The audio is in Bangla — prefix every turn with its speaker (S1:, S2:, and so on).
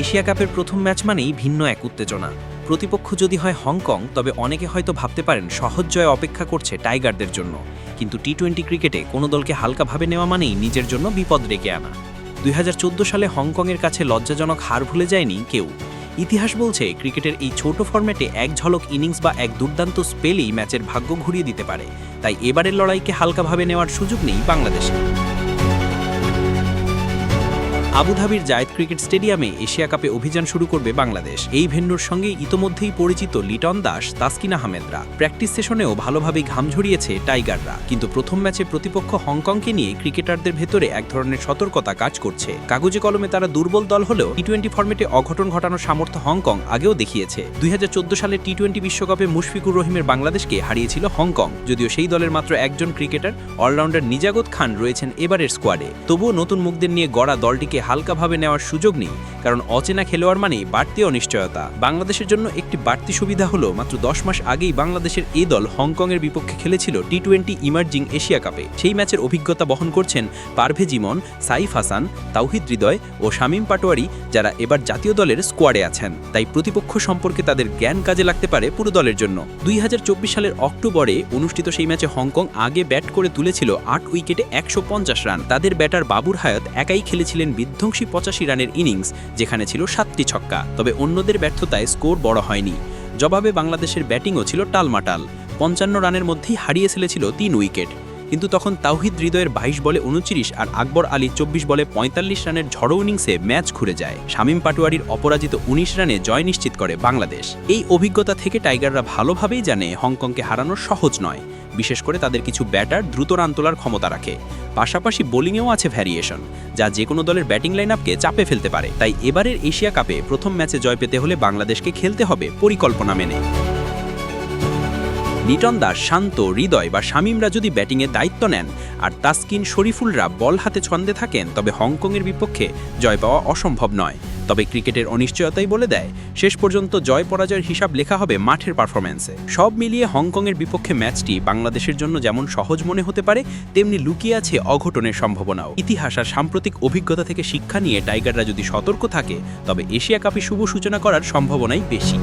S1: এশিয়া কাপের প্রথম ম্যাচ মানেই ভিন্ন এক উত্তেজনা। প্রতিপক্ষ যদি হয় হংকং, তবে অনেকে হয়তো ভাবতে পারেন সহজ জয় অপেক্ষা করছে টাইগারদের জন্য। কিন্তু টি টোয়েন্টি ক্রিকেটে কোনো দলকে হালকাভাবে নেওয়া মানেই নিজের জন্য বিপদ ডেকে আনা। দুই হাজার চোদ্দ সালে হংকংয়ের কাছে লজ্জাজনক হার ভুলে যায়নি কেউ। ইতিহাস বলছে, ক্রিকেটের এই ছোট ফরম্যাটে এক ঝলক ইনিংস বা এক দুর্দান্ত স্পেলই ম্যাচের ভাগ্য ঘুরিয়ে দিতে পারে। তাই এবারের লড়াইকে হালকাভাবে নেওয়ার সুযোগ নেই বাংলাদেশে আবুধাবির জায়েদ ক্রিকেট স্টেডিয়ামে এশিয়া কাপে অভিযান শুরু করবে বাংলাদেশ। এই ভেন্যুর সঙ্গে ইতোমধ্যেই পরিচিত লিটন দাস, তাসকিন আহমেদরা। প্র্যাকটিস সেশনেও ভালোভাবেই ঘাম ঝরিয়েছে টাইগাররা। কিন্তু প্রথম ম্যাচে প্রতিপক্ষ হংকংকে নিয়ে ক্রিকেটারদের ভেতরে এক ধরনের সতর্কতা কাজ করছে। কাগজে কলমে তারা দুর্বল দল হলেও টি টোয়েন্টি ফর্মেটে অঘটন ঘটানোর সামর্থ্য হংকং আগেও দেখিয়েছে। দুই হাজার চোদ্দ সালে টি টোয়েন্টি বিশ্বকাপে মুশফিকুর রহিমের বাংলাদেশকে হারিয়েছিল হংকং। যদিও সেই দলের মাত্র একজন ক্রিকেটার, অলরাউন্ডার নিজাগত খান রয়েছেন এবারের স্কোয়াডে। তবুও নতুন মুখদের নিয়ে গড়া দলটিকে হালকাভাবে নেওয়ার সুযোগ নেই, কারণ অচেনা খেলোয়াড় মানেই বাড়তি অনিশ্চয়তা। বাংলাদেশের জন্য একটি বাড়তি সুবিধা হলো, মাত্র দশ মাস আগেই বাংলাদেশের এই দল হংকংয়ের বিপক্ষে খেলেছিল টি টোয়েন্টি ইমার্জিং এশিয়া কাপে। সেই ম্যাচের অভিজ্ঞতা বহন করছেন পারভেজ ইমন, সাইফ হাসান, তাওহিদ হৃদয় ও শামীম পাটোয়ারি যারা এবার জাতীয় দলের স্কোয়াডে আছেন। তাই প্রতিপক্ষ সম্পর্কে তাদের জ্ঞান কাজে লাগতে পারে পুরো দলের জন্য। দুই হাজার চব্বিশ সালের অক্টোবরে অনুষ্ঠিত সেই ম্যাচে হংকং আগে ব্যাট করে তুলেছিল আট উইকেটে একশো পঞ্চাশ রান। তাদের ব্যাটার বাবুর হায়াত একাই খেলেছিলেন বিধ্বংসী পঁচাশি রানের ইনিংস, যেখানে ছিল সাতটি ছক্কা। তবে অন্যদের ব্যর্থতায় স্কোর বড় হয়নি। জবাবে বাংলাদেশের ব্যাটিংও ছিল টালমাটাল। পঞ্চান্ন রানের মধ্যেই হারিয়ে ফেলেছিল তিন উইকেট। কিন্তু তখন তাওহিদ হৃদয়ের বাইশ বলে উনত্রিশ আর আকবর আলী চব্বিশ বলে পঁয়তাল্লিশ রানের ঝড়ো ইনিংসে ম্যাচ ঘুরে যায়। শামীম পাটোয়ারির অপরাজিত উনিশ রানে জয় নিশ্চিত করে বাংলাদেশ। এই অভিজ্ঞতা থেকে টাইগাররা ভালোভাবেই জানে হংকংকে হারানো সহজ নয়। বিশেষ করে তাদের কিছু ব্যাটার দ্রুত রান তোলার ক্ষমতা রাখে। পাশাপাশি বোলিংয়েও আছে ভ্যারিয়েশন, যা যে কোনো দলের ব্যাটিং লাইন আপকে চাপে ফেলতে পারে। তাই এবারের এশিয়া কাপে প্রথম ম্যাচে জয় পেতে হলে বাংলাদেশকে খেলতে হবে পরিকল্পনা মেনে। লিটন দাস শান্ত, হৃদয় বা শামীমরা যদি ব্যাটিংয়ে দায়িত্ব নেন আর তাসকিন, শরীফুলরা বল হাতে ছন্দে থাকেন, তবে হংকংয়ের বিপক্ষে জয় পাওয়া অসম্ভব নয়। তবে ক্রিকেটের অনিশ্চয়তাই বলে দেয়, শেষ পর্যন্ত জয় পরাজয়ের হিসাব লেখা হবে মাঠের পারফরম্যান্সে। সব মিলিয়ে হংকংয়ের বিপক্ষে ম্যাচটি বাংলাদেশের জন্য যেমন সহজ মনে হতে পারে, তেমনি লুকিয়ে আছে অঘটনের সম্ভাবনাও। ইতিহাস আর সাম্প্রতিক অভিজ্ঞতা থেকে শিক্ষা নিয়ে টাইগাররা যদি সতর্ক থাকে, তবে এশিয়া কাপে শুভ সূচনা করার সম্ভাবনাই বেশি।